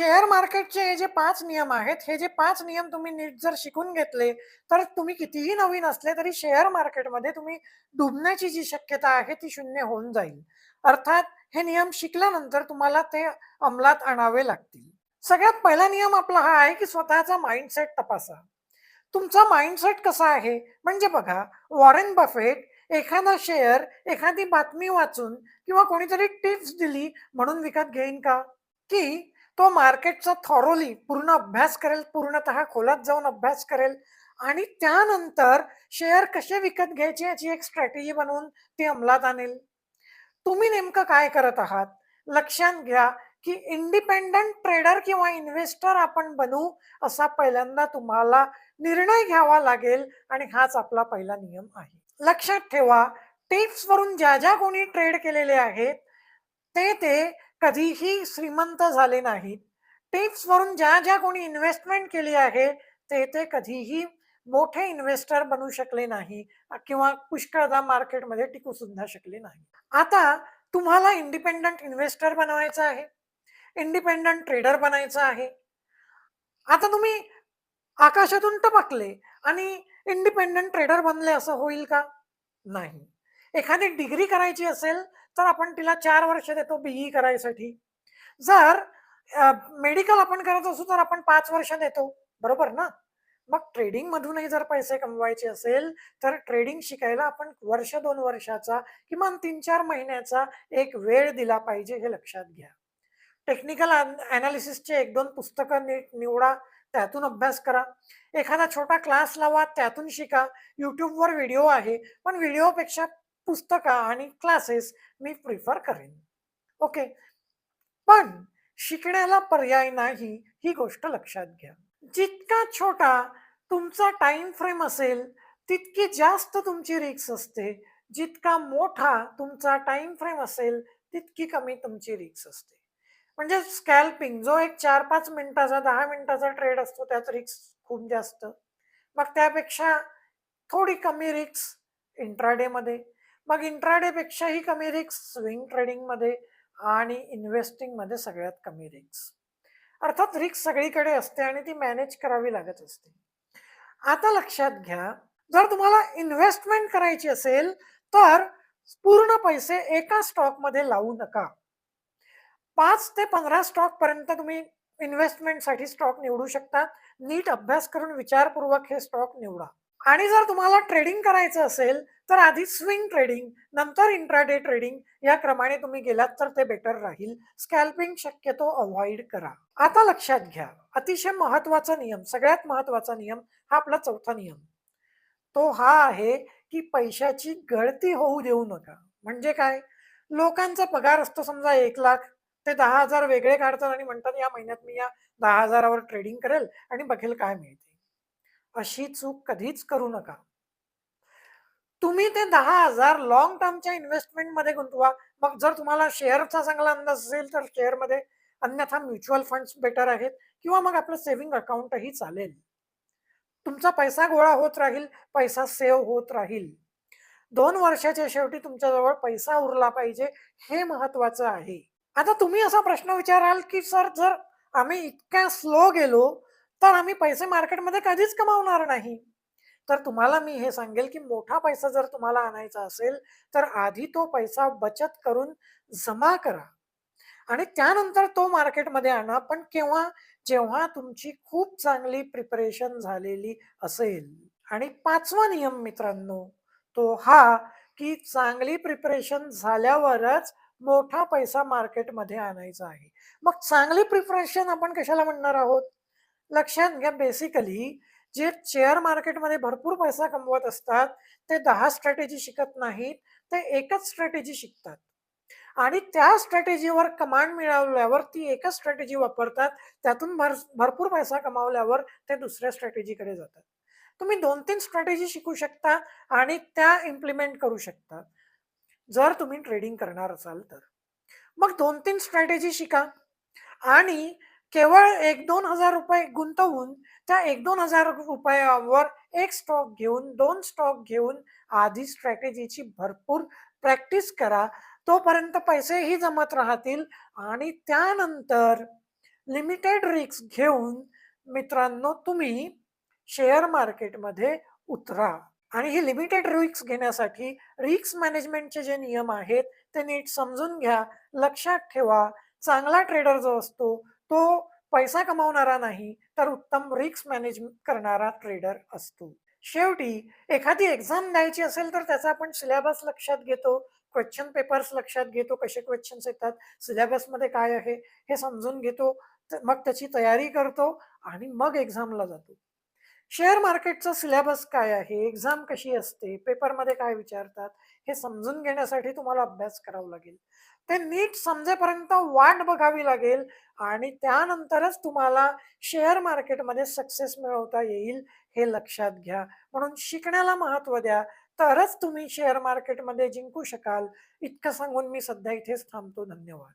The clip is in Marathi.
शेअर मार्केटचे हे जे पाच नियम आहेत हे जे पाच नियम तुम्ही नीट जर शिकून घेतले तर तुम्ही कितीही नवीन असले तरी शेअर मार्केटमध्ये तुम्ही डुबण्याची जी शक्यता आहे ती शून्य होऊन जाईल. अर्थात हे नियम शिकल्यानंतर तुम्हाला ते अंमलात आणावे लागतील. सगळ्यात पहिला नियम आपला हा आहे की स्वतःचा माइंडसेट तपासा. तुमचा माइंडसेट कसा आहे? म्हणजे बघा वॉरेन बफेट एखादा शेअर एखादी बातमी वाचून किंवा कोणीतरी टिप्स दिली म्हणून विकत घेईन का? की तो मार्केटचा थॉरोली पूर्ण अभ्यास करेल पूर्णतः खोलात जाऊन अभ्यास करेल आणि त्यानंतर शेअर कसे विकत घ्यायचे याची एक स्ट्रॅटेजी बनवून ती अंमलात आणेल. तुम्ही नेमकं काय करत आहात? लक्षात घ्या की इंडिपेंडंट ट्रेडर किंवा इन्व्हेस्टर आपण बनू असा पहिल्यांदा तुम्हाला निर्णय घ्यावा लागेल आणि हाच आपला पहिला नियम आहे. लक्षात ठेवा टिप्स वरून ज्या ज्या कोणी ट्रेड केलेले आहेत ते ते कधीही श्रीमंत झाले नाहीत. टिप्स वरून ज्या ज्या कोणी इन्व्हेस्टमेंट केली आहे ते ते कधीही मोठे इन्व्हेस्टर बनू शकले नाही किंवा पुष्कळदा मार्केटमध्ये टिकू सुद्धा शकले नाही. आता तुम्हाला इंडिपेंडंट इन्व्हेस्टर बनवायचं आहे इंडिपेंडंट ट्रेडर बनायचं आहे. आता तुम्ही आकाशातून टपकले आणि इंडिपेंडंट ट्रेडर बनले असं होईल का? नाही. एखादी डिग्री करायची असेल तर आपण तिला चार वर्ष देतो बीई करायसाठी. जर मेडिकल आपण करत असू तर आपण पाच वर्ष देतो. बरोबर ना? मग ट्रेडिंग मधूनही जर पैसे कमवायचे असेल तर ट्रेडिंग शिकायला आपण वर्ष दोन वर्षाचा किमान तीन चार महिन्याचा एक वेळ दिला पाहिजे हे लक्षात घ्या. टेक्निकल अनालिसिसचे एक दोन पुस्तकं नीट निवडा त्यातून अभ्यास करा. एखादा छोटा क्लास लावा त्यातून शिका. युट्यूबवर व्हिडिओ आहे पण व्हिडिओपेक्षा पुस्तकं आणि क्लासेस मी प्रिफर करेन. ओके पण शिकण्याला पर्याय नाही ही गोष्ट लक्षात घ्या. जितका छोटा तुमचा टाइम फ्रेम असेल तितकी जास्त तुमची रिक्स असते. जितका मोठा तुमचा टाइम फ्रेम असेल तितकी कमी तुमची रिक्स असते. म्हणजे स्कॅल्पिंग जो एक चार पाच मिनिटाचा दहा मिनिटाचा ट्रेड असतो त्यात रिक्स खूप जास्त. मग त्यापेक्षा थोडी कमी रिक्स इंट्राडेमध्ये मग इंट्राडेपेक्षाही कमी रिक्स स्विंग ट्रेडिंगमध्ये आणि इन्व्हेस्टिंगमध्ये सगळ्यात कमी रिक्स अर्थात रिक्स सगळीकडे असते आणि ती मॅनेज करावी लागत असते. आता लक्षात घ्या जर तुम्हाला इन्व्हेस्टमेंट करायची असेल तर पूर्ण पैसे एका स्टॉकमध्ये लावू नका. पाच ते पंधरा स्टॉक पर्यंत तुम्ही इन्व्हेस्टमेंटसाठी स्टॉक निवडू शकता. नीट अभ्यास करून विचारपूर्वक हे स्टॉक निवडा. आणि जर तुम्हाला ट्रेडिंग करायचं असेल तर आधी स्विंग ट्रेडिंग नंतर इंट्राडे ट्रेडिंग या क्रमाने तुम्ही गेलात तर ते बेटर राहील. स्कॅल्पिंग शक्यतो अवॉइड करा. आता लक्षात घ्या अतिशय महत्त्वाचा नियम सगळ्यात महत्त्वाचा नियम हा आपला चौथा नियम. तो हा आहे की पैशाची गळती होऊ देऊ नका. म्हणजे काय? लोकांचा पगार असतो समजा एक लाख ते दहा हजार वेगळे काढतात आणि म्हणतात या महिन्यात मी या दहा हजारावर ट्रेडिंग करेल आणि बघेल काय मिळते. अशी चूक कधीच करू नका. तुम्ही ते दहा हजार लॉंग टर्मच्या इन्व्हेस्टमेंटमध्ये गुंतवा. मग जर तुम्हाला शेअरचा चांगला अंदाज असेल तर शेअरमध्ये अन्यथा म्युच्युअल फंड्स बेटर आहेत किंवा मग आपलं सेव्हिंग अकाउंटही चालेल. तुमचा पैसा गोळा होत राहील पैसा सेव्ह होत राहील. दोन वर्षाच्या शेवटी तुमच्याजवळ पैसा उरला पाहिजे हे महत्वाचं आहे. आता तुम्ही असा प्रश्न विचाराल की सर जर आम्ही इतक्या स्लो गेलो तर आम्ही पैसे मार्केटमध्ये कधीच कमावणार नाही. तर तुम्हाला मी हे सांगेल की मोठा पैसा जर तुम्हाला आणायचा असेल तर आधी तो पैसा बचत करून जमा करा. आणि त्यानंतर तो मार्केटमध्ये आणा पण केव्हा जेव्हा तुमची खूप चांगली प्रिपरेशन झालेली असेल. आणि पाचवा नियम मित्रांनो तो हा की चांगली प्रिपरेशन झाल्यावरच मोठा पैसा मार्केटमध्ये आणायचा आहे. मग चांगली प्रिपरेशन आपण कशाला म्हणणार आहोत? लक्षात घ्या बेसिकली जे शेअर मार्केटमध्ये भरपूर पैसा कमवत असतात ते दहा स्ट्रॅटेजी शिकत नाहीत ते एकच स्ट्रॅटेजी शिकतात. आणि त्या स्ट्रॅटेजीवर कमांड मिळवल्यावर ती एकच स्ट्रॅटेजी वापरतात त्यातून भर भरपूर पैसा कमावल्यावर ते दुसऱ्या स्ट्रॅटेजीकडे जातात. तुम्ही दोन तीन स्ट्रॅटेजी शिकू शकता आणि त्या इम्प्लिमेंट करू शकता. जर तुम्ही ट्रेडिंग करणार असाल तर. मग दोन तीन स्ट्रॅटेजी शिका आणि केवळ एक दोन हजार रुपये गुंतवून त्या एक दोन हजार रुपयावर एक स्टॉक घेऊन दोन स्टॉक घेऊन आधी स्ट्रॅटेजीची भरपूर प्रॅक्टिस करा. तोपर्यंत पैसेही जमत राहतील आणि त्यानंतर लिमिटेड रिक्स घेऊन मित्रांनो तुम्ही शेअर मार्केटमध्ये उतरा. आणि ही लिमिटेड रिक्स घेण्यासाठी रिक्स मॅनेजमेंटचे जे नियम आहेत ते नीट समजून घ्या. लक्षात ठेवा. चांगला ट्रेडर जो असतो तो पैसा कमावणारा नाही तर उत्तम रिक्स मॅनेज करणारा ट्रेडर असतो. शेवटी एखादी एक्झाम द्यायची असेल तर त्याचा आपण सिलेबस लक्षात घेतो क्वेश्चन पेपर्स लक्षात घेतो कसे क्वेश्चन्स येतात सिलेबसमध्ये काय आहे हे समजून घेतो मग त्याची तयारी करतो आणि मग एक्झामला जातो. शेअर मार्केटचा सिलेबस काय आहे एक्झाम कशी असते पेपरमध्ये काय विचारतात हे समजून घेण्यासाठी तुम्हाला अभ्यास करावा लागेल. ते नीट समजेपर्यंत वाट बघावी लागेल आणि त्यानंतरच तुम्हाला शेअर मार्केटमध्ये सक्सेस मिळवता येईल हे लक्षात घ्या. म्हणून शिकण्याला महत्त्व द्या. तरच तुम्ही शेअर मार्केटमध्ये जिंकू शकाल. इतकं सांगून मी सध्या इथेच थांबतो. धन्यवाद.